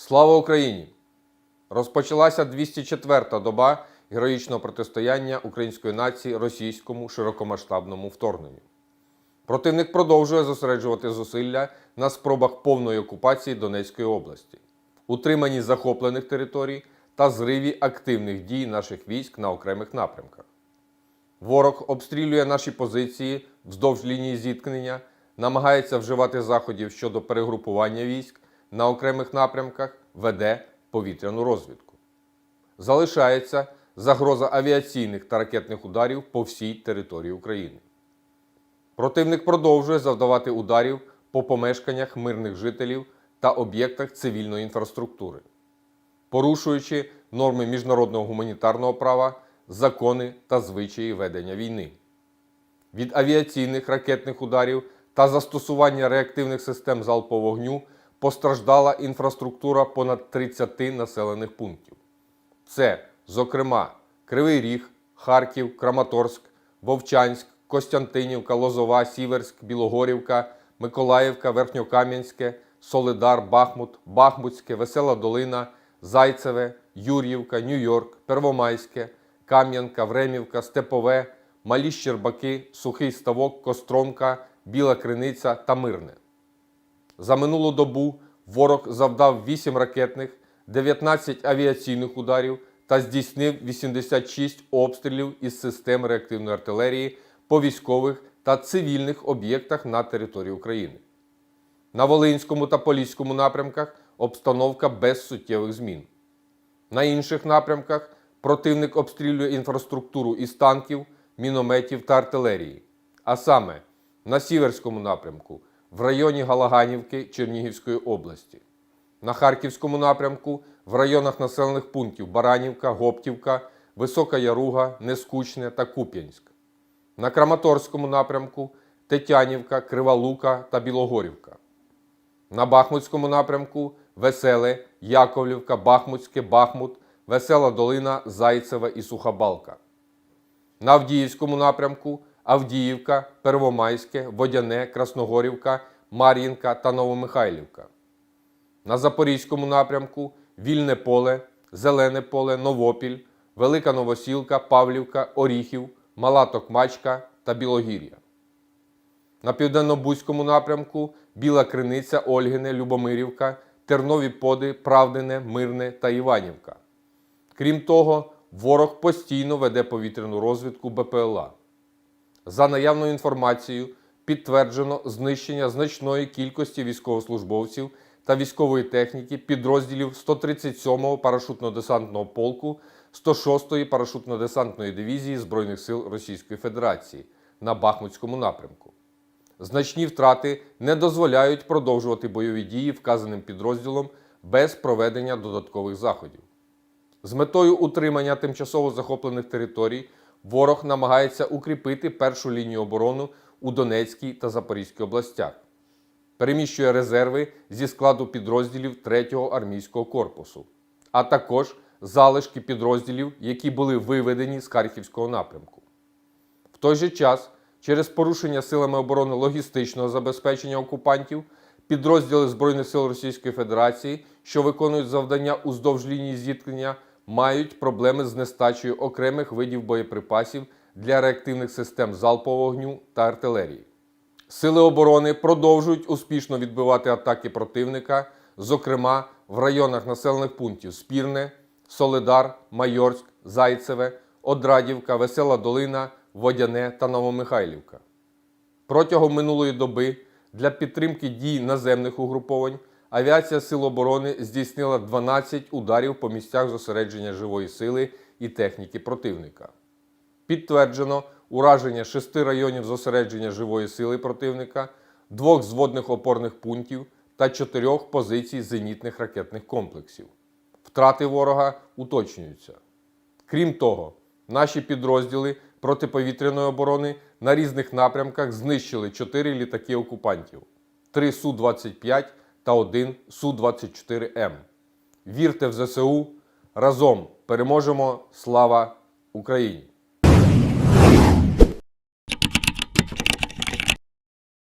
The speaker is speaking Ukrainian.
Слава Україні! Розпочалася 204-та доба героїчного протистояння української нації російському широкомасштабному вторгненню. Противник продовжує зосереджувати зусилля на спробах повної окупації Донецької області, утриманні захоплених територій та зриві активних дій наших військ на окремих напрямках. Ворог обстрілює наші позиції вздовж лінії зіткнення, намагається вживати заходів щодо перегрупування військ на окремих напрямках, веде повітряну розвідку. Залишається загроза авіаційних та ракетних ударів по всій території України. Противник продовжує завдавати ударів по помешканнях мирних жителів та об'єктах цивільної інфраструктури, порушуючи норми міжнародного гуманітарного права, закони та звичаї ведення війни. Від авіаційних ракетних ударів та застосування реактивних систем залпового вогню постраждала інфраструктура понад 30 населених пунктів. Це, зокрема, Кривий Ріг, Харків, Краматорськ, Вовчанськ, Костянтинівка, Лозова, Сіверськ, Білогорівка, Миколаївка, Верхньокам'янське, Солидар, Бахмут, Бахмутське, Весела Долина, Зайцеве, Юр'ївка, Нью-Йорк, Первомайське, Кам'янка, Времівка, Степове, Малі Щербаки, Сухий Ставок, Костромка, Біла Криниця та Мирне. За минулу добу ворог завдав 8 ракетних, 19 авіаційних ударів та здійснив 86 обстрілів із систем реактивної артилерії по військових та цивільних об'єктах на території України. На Волинському та Поліському напрямках обстановка без суттєвих змін. На інших напрямках противник обстрілює інфраструктуру із танків, мінометів та артилерії. А саме на Сіверському напрямку в районі Галаганівки Чернігівської області, на Харківському напрямку в районах населених пунктів Баранівка, Гоптівка, Висока Яруга, Нескучне та Куп'янськ, на Краматорському напрямку Тетянівка, Крива Лука та Білогорівка. На Бахмутському напрямку Веселе, Яковлівка, Бахмутське, Бахмут, Весела Долина, Зайцеве і Сухабалка. На Авдіївському напрямку Авдіївка, Первомайське, Водяне, Красногорівка, Мар'їнка та Новомихайлівка. На Запорізькому напрямку Вільне поле, Зелене поле, Новопіль, Велика Новосілка, Павлівка, Оріхів, Мала Токмачка та Білогір'я. На південно-бузькому напрямку Біла Криниця, Ольгине, Любомирівка, Тернові Поди, Правдине, Мирне та Іванівка. Крім того, ворог постійно веде повітряну розвідку БПЛА. За наявною інформацією, підтверджено знищення значної кількості військовослужбовців та військової техніки підрозділів 137-го парашутно-десантного полку 106-ї парашутно-десантної дивізії Збройних сил Російської Федерації на Бахмутському напрямку. Значні втрати не дозволяють продовжувати бойові дії вказаним підрозділом без проведення додаткових заходів. З метою утримання тимчасово захоплених територій ворог намагається укріпити першу лінію оборони у Донецькій та Запорізькій областях, переміщує резерви зі складу підрозділів 3-го армійського корпусу, а також залишки підрозділів, які були виведені з Харківського напрямку. В той же час, через порушення силами оборони логістичного забезпечення окупантів, підрозділи Збройних сил Російської Федерації, що виконують завдання уздовж лінії зіткнення, мають проблеми з нестачею окремих видів боєприпасів для реактивних систем залпового вогню та артилерії. Сили оборони продовжують успішно відбивати атаки противника, зокрема в районах населених пунктів Спірне, Солидар, Майорськ, Зайцеве, Одрадівка, Весела Долина, Водяне та Новомихайлівка. Протягом минулої доби для підтримки дій наземних угруповань авіація Сил оборони здійснила 12 ударів по місцях зосередження живої сили і техніки противника. Підтверджено ураження шести районів зосередження живої сили противника, двох зводних опорних пунктів та чотирьох позицій зенітних ракетних комплексів. Втрати ворога уточнюються. Крім того, наші підрозділи протиповітряної оборони на різних напрямках знищили 4 літаки окупантів, 3 Су-25 та один Су-24М. Вірте в ЗСУ! Разом переможемо! Слава Україні!